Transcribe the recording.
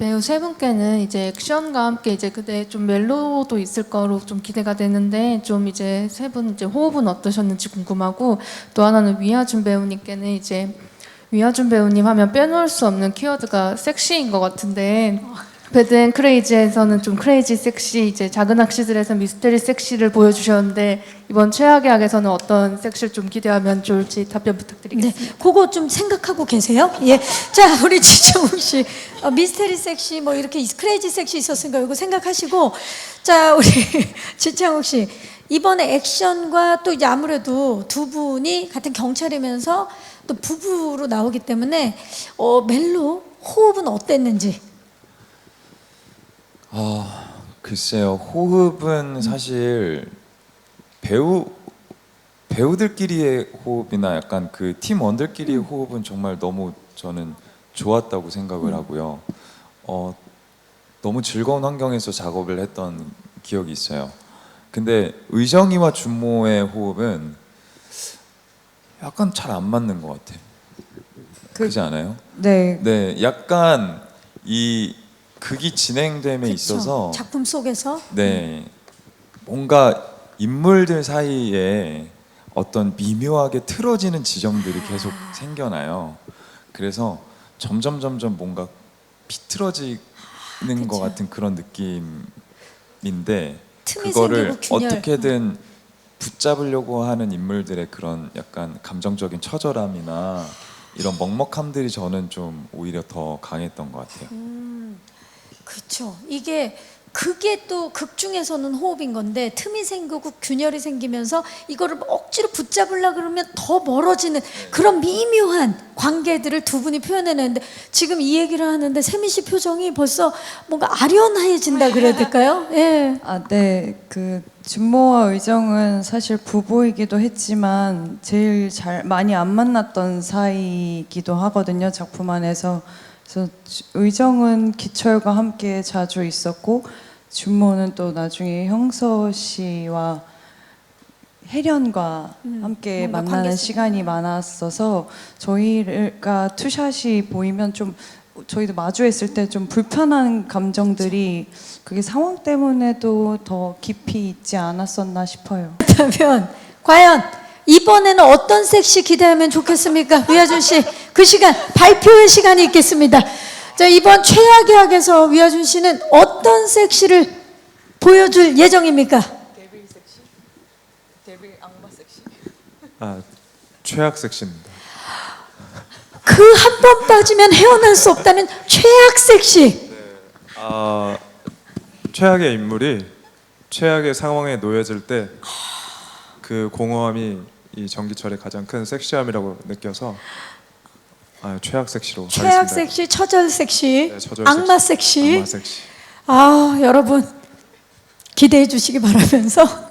배우 세 분께는 이제 액션과 함께 이제 그때 좀 멜로도 있을 거로 좀 기대가 되는데 좀 이제 세 분 이제 호흡은 어떠셨는지 궁금하고 또 하나는 위아준 배우님께는 이제 위아준 배우님 하면 빼놓을 수 없는 키워드가 섹시인 것 같은데 배드앤 크레이지에서는 좀 크레이지 섹시 이제 작은 학시들에서 미스테리 섹시를 보여주셨는데 이번 최악의 악에서는 어떤 섹시를 좀 기대하면 좋을지 답변 부탁드리겠습니다. 네, 그거 좀 생각하고 계세요? 예. 자, 우리 지정욱 씨. 어, 미스테리 섹시 뭐 이렇게 크레이지 섹시 있었으니까 이거 생각하시고 자, 우리 지창욱 씨. 이번에 액션과 또 이제 아무래도 두 분이 같은 경찰이면서 또 부부로 나오기 때문에 어, 멜로 호흡은 어땠는지. 아 글쎄요 호흡은 사실 배우 배우들끼리의 호흡이나 약간 그 팀원들끼리의 호흡은 정말 너무 저는 좋았다고 생각을 하고요. 어 너무 즐거운 환경에서 작업을 했던 기억이 있어요. 근데 의정이와 준모의 호흡은 약간 잘 안 맞는 것 같아. 그- 그렇지 않아요? 네, 네, 약간 이 극이 진행됨에 그쵸? 있어서 작품 속에서 네 뭔가 인물들 사이에 어떤 미묘하게 틀어지는 지점들이 계속 생겨나요. 그래서 점점 점점 뭔가 비틀어지는 것 그쵸. 같은 그런 느낌인데 그거를. 어떻게든 붙잡으려고 하는 인물들의 그런 약간 감정적인 처절함이나 이런 먹먹함들이 저는 좀 오히려 더 강했던 것 같아요. 그렇죠. 이게 그게 또 극 중에서는 호흡인 건데 틈이 생기고 균열이 생기면서 이거를 억지로 붙잡으려 그러면 더 멀어지는 그런 미묘한 관계들을 두 분이 표현해내는데 지금 이 얘기를 하는데 세민 씨 표정이 벌써 뭔가 아련하해진다 그래야 될까요? 예. 아, 네, 그 준모와 의정은 사실 부부이기도 했지만 제일 잘 많이 안 만났던 사이이기도 하거든요 작품 안에서. 그래서 주- 의정은 기철과 함께 자주 있었고 준모는 또 나중에 형서 씨와 혜련과 함께 뭔가 만나는 관계성. 시간이 많았어서 저희가 투샷이 보이면 좀 저희도 마주했을 때 좀 불편한 감정들이 그게 상황 때문에도 더 깊이 있지 않았었나 싶어요. 그렇다면 과연 이번에는 어떤 섹시 기대하면 좋겠습니까? 위아준 씨, 그 시간 발표의 시간이 있겠습니다. 자 이번 최악의 학에서 위아준 씨는 어떤 섹시를 보여줄 예정입니까? 아 최악 섹시입니다. 그 한 번 빠지면 헤어날 수 없다는 최악 섹시. 아 최악의 인물이 최악의 상황에 놓여질 때 그 공허함이 이 전기철의 가장 큰 섹시함이라고 느껴서 아 최악 섹시로 최악 하겠습니다. 섹시, 처절 섹시, 네, 저절 악마 섹시. 악마 섹시. 아 여러분 기대해 주시기 바라면서